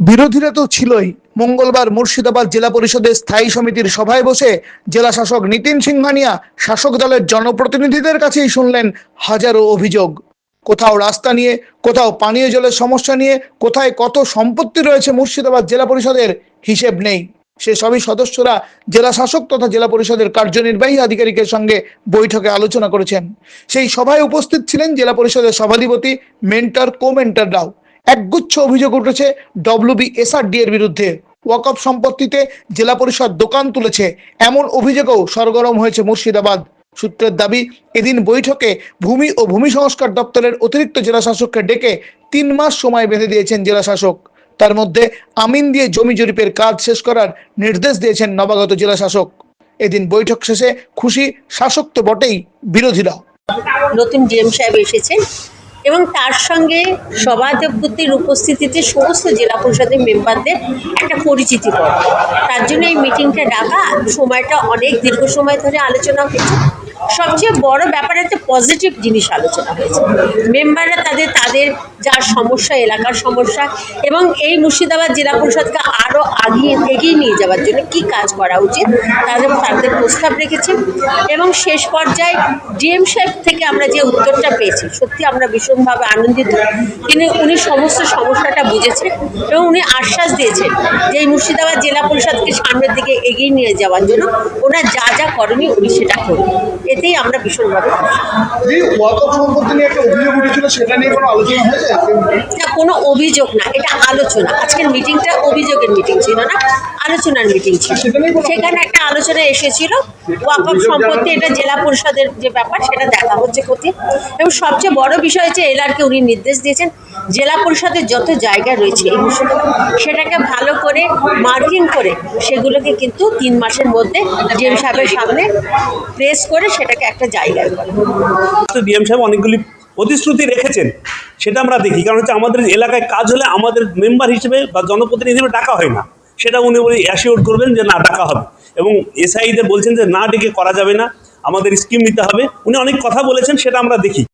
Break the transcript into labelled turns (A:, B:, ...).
A: বিরোধীরা তো ছিলই। মঙ্গলবার মুর্শিদাবাদ জেলা পরিষদের স্থায়ী সমিতির সভায় বসে জেলা শাসক নিতিন সিংহানিয়া শাসক দলের জনপ্রতিনিধিদের কাছেই শুনলেন হাজারো অভিযোগ। কোথাও রাস্তা নিয়ে, কোথাও পানীয় জলের সমস্যা নিয়ে, কোথায় কত সম্পত্তি রয়েছে মুর্শিদাবাদ জেলা পরিষদের হিসেব নেই। সে সবই সদস্যরা জেলা শাসক তথা জেলা পরিষদের কার্যনির্বাহী আধিকারিকের সঙ্গে বৈঠকে আলোচনা করেছেন। সেই সভায় উপস্থিত ছিলেন জেলা পরিষদের সভাধিপতি, মেন্টর কো মেন্টররাও একগুচ্ছ অভিযোগ উঠেছে ডব্লিউবি এসআরডি এর বিরুদ্ধে। ওয়াকফ সম্পত্তিতে জেলা পরিষদ দোকান তুলেছে। এমন অভিযোগও সরগরম হয়েছে মুর্শিদাবাদ। সূত্রের দাবি, এদিন বৈঠকে ভূমি ও ভূমি সংস্কার দপ্তরের অতিরিক্ত জেলা শাসককে ডেকে তিন মাস সময় বেঁধে দিয়েছেন জেলা শাসক। তার মধ্যে আমিন দিয়ে জমি জরিপের কাজ শেষ করার নির্দেশ দিয়েছেন নবাগত জেলা শাসক। এদিন বৈঠক শেষে খুশি শাসক তো বটেই বিরোধীরাও।
B: নতুন ডিএম সাহেব এসেছেন। এবং তার সঙ্গে সভাধিপতির উপস্থিতিতে সমস্ত জেলা পরিষদের মেম্বারদের একটা পরিচিতি পর্ব তার জন্য এই মিটিংটা ডাকা সময়টা অনেক দীর্ঘ সময় ধরে আলোচনা হয়েছে। সবচেয়ে বড় ব্যাপারেতে পজিটিভ জিনিস আলোচনা হয়েছে। মেম্বাররা তাদের তাদের যার সমস্যা, এলাকার সমস্যা এবং এই মুর্শিদাবাদ জেলা পরিষদকে আরও আগিয়ে, এগিয়ে নিয়ে যাওয়ার জন্য কি কাজ করা উচিত তাদের তাদের প্রস্তাব রেখেছেন এবং শেষ পর্যায়ে ডিএম সাহেব থেকে আমরা যে উত্তরটা পেয়েছি, সত্যি আমরা ভীষণভাবে আনন্দিত। তিনি, উনি সমস্ত সমস্যাটা বুঝেছেন এবং উনি আশ্বাস দিয়েছেন যে এই মুর্শিদাবাদ জেলা পরিষদকে সামনের দিকে এগিয়ে নিয়ে যাওয়ার জন্য ওনার যা যা করণীয় উনি সেটা করবেন এতেই আমরা ভীষণভাবে খুশি।
A: এই ওয়াকফ সম্পত্তি নিয়ে একটা অভিযোগ উঠেছিল সেটা নিয়ে কোনো
B: এটা কোনো অভিযোগ না এটা আলোচনা। আজকের মিটিংটা অভিযোগের মিটিং ছিল না আলোচনার মিটিং ছিল। সেখানে একটা আলোচনা এসেছিল ওয়াকফ সম্পত্তি এটা জেলা পরিষদের যে ব্যাপার সেটা দেখা হচ্ছে কোথায় এবং সবচেয়ে বড় বিষয় হচ্ছে এলারকে উনি নির্দেশ দিয়েছেন জেলা পরিষদের যত জায়গা রয়েছে এই সেটাকে ভালো করে মার্কিং করে সেগুলোকে কিন্তু তিন মাসের মধ্যে ডিএম সাহেবের সামনে প্রেস করে সেটাকে একটা জায়গায় করে।
C: ডিএম সাহেব অনেকগুলি প্রতিশ্রুতি রেখেছেন সেটা আমরা দেখি। কারণ হচ্ছে আমাদের এলাকায় কাজ হলে আমাদের মেম্বার হিসেবে বা জনপ্রতিনিধি হিসেবে ডাকা হয় না। সেটা উনি উনি অ্যাসিওর করবেন যে না ডাকা হবে। এবং এসআইদের বলছেন যে, না ডেকে করা যাবে না। আমাদের স্কিম নিতে হবে। উনি অনেক কথা বলেছেন, সেটা আমরা দেখি।